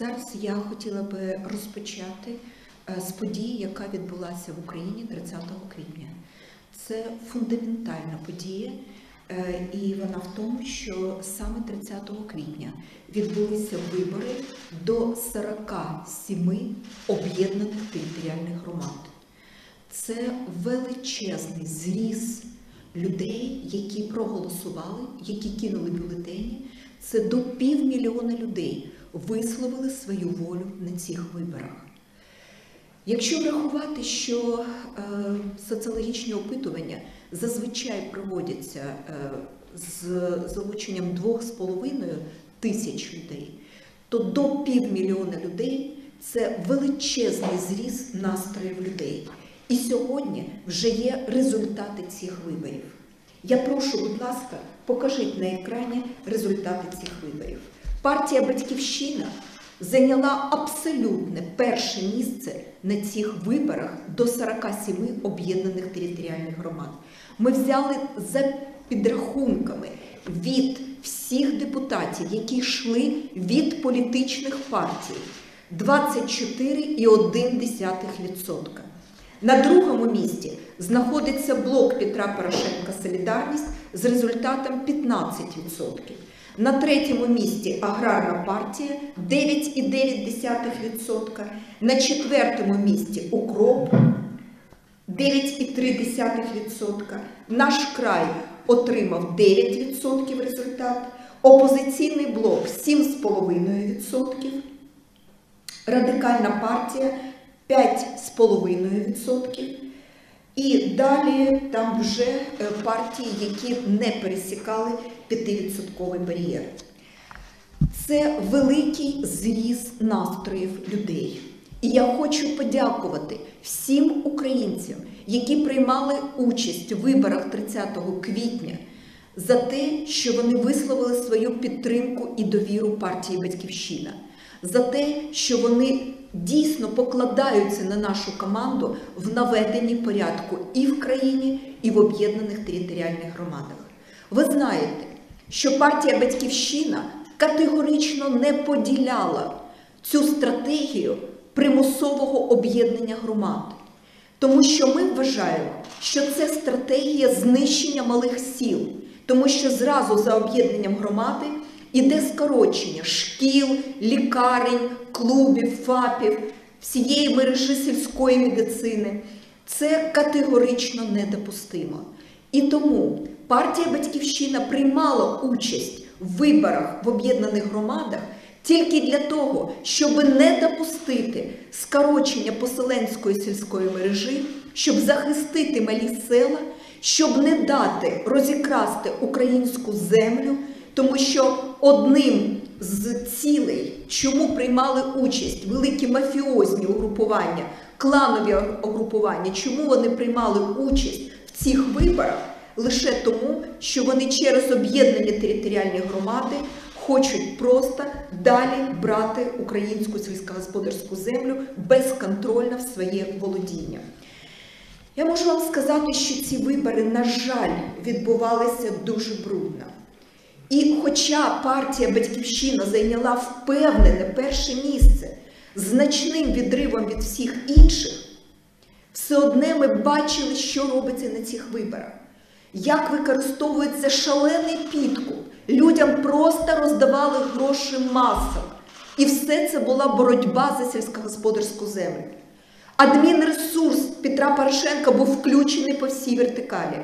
Зараз я хотіла би розпочати е, з події, яка відбулася в Україні 30 квітня. Це фундаментальна подія, е, і вона в тому, що саме 30 квітня відбулися вибори до 47 об'єднаних територіальних громад. Це величезний зріз людей, які проголосували, які кинули бюлетені. Це до півмільйона людей висловили свою волю на цих виборах. Якщо врахувати, що е, соціологічні опитування зазвичай проводяться е, з залученням 2,5 тисяч людей, то до півмільйона людей це величезний зріз настроїв людей. І сьогодні вже є результати цих виборів. Я прошу, будь ласка, покажіть на екрані результати цих виборів. Партія Батьківщина зайняла абсолютне перше місце на цих виборах до 47 об'єднаних територіальних громад. Ми взяли за підрахунками від всіх депутатів, які йшли від політичних партій 24,1%. На другому місці знаходиться блок Петра Порошенка Солідарність з результатом 15%. На третьому місці Аграрна партія 9,9%. На четвертому місці Укроп 9,3%. Наш край отримав 9% результат. Опозиційний блок 7,5%. Радикальна партія 5,5%. І далі там вже е, партії, які не пересікали 5% бар'єр. Це великий зріз настроїв людей. І я хочу подякувати всім українцям, які приймали участь у виборах 30 квітня, за те, що вони висловили свою підтримку і довіру партії Батьківщина, за те, що вони дійсно покладаються на нашу команду в наведенні порядку і в країні, і в об'єднаних територіальних громадах. Ви знаєте, що партія Батьківщина категорично не поділяла цю стратегію примусового об'єднання громад. Тому що ми вважаємо, що це стратегія знищення малих сіл, тому що зразу за об'єднанням громади іде скорочення шкіл, лікарень, клубів, ФАПів, всієї мережі сільської медицини. Це категорично недопустимо. І тому партія Батьківщина приймала участь в виборах в об'єднаних громадах тільки для того, щоб не допустити скорочення поселенської сільської мережі, щоб захистити малі села, щоб не дати розікрасти українську землю, тому що одним з цілей, чому приймали участь великі мафіозні угрупування, кланові угрупування, чому вони приймали участь в цих виборах, лише тому, що вони через об'єднані територіальні громади хочуть просто далі брати українську сільськогосподарську землю безконтрольно в своє володіння. Я можу вам сказати, що ці вибори, на жаль, відбувалися дуже брудно. І хоча партія Батьківщина зайняла впевнене перше місце значним відривом від всіх інших, все одне ми бачили, що робиться на цих виборах, як використовується шалений підкуп. Людям просто роздавали гроші масово. І все це була боротьба за сільськогосподарську землю. Адмінресурс Петра Порошенка був включений по всій вертикалі.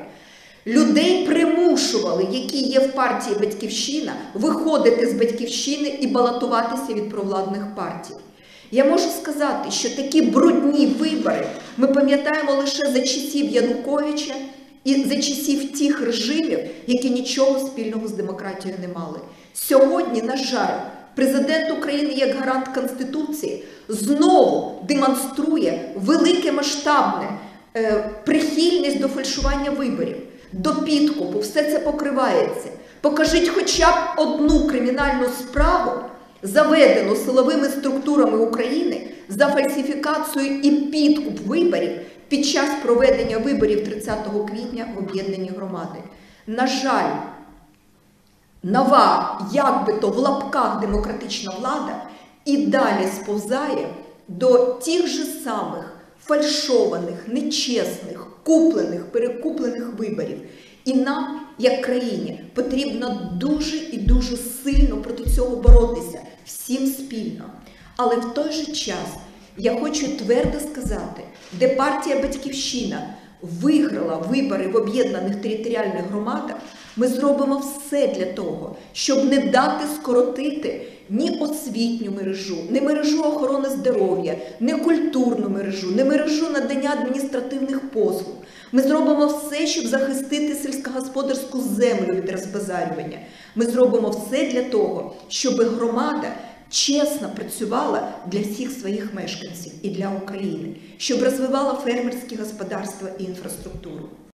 Людей примушували, які є в партії Батьківщина, виходити з батьківщини і балотуватися від провладних партій. Я можу сказати, що такі брудні вибори ми пам'ятаємо лише за часів Януковича і за часів тих режимів, які нічого спільного з демократією не мали. Сьогодні, на жаль, президент України як гарант Конституції знову демонструє велике масштабне е, прихильність до фальшування виборів, до підкупу. Все це покривається. Покажіть хоча б одну кримінальну справу, заведену силовими структурами України за фальсифікацію і підкуп виборів під час проведення виборів 30 квітня в об'єднані громади. На жаль, нова, як би то в лапках демократична влада і далі сповзає до тих же самих фальшованих, нечесних, куплених, перекуплених виборів. І нам, як країні, потрібно дуже і дуже сильно проти цього боротися всім спільно. Але в той же час я хочу твердо сказати, де партія Батьківщина виграла вибори в об'єднаних територіальних громадах, ми зробимо все для того, щоб не дати скоротити ні освітню мережу, ні мережу охорони здоров'я, ні культурну мережу, ні мережу надання адміністративних послуг. Ми зробимо все, щоб захистити сільськогосподарську землю від розбазарювання. Ми зробимо все для того, щоб громада чесно працювала для всіх своїх мешканців і для України, щоб розвивала фермерські господарства і інфраструктуру.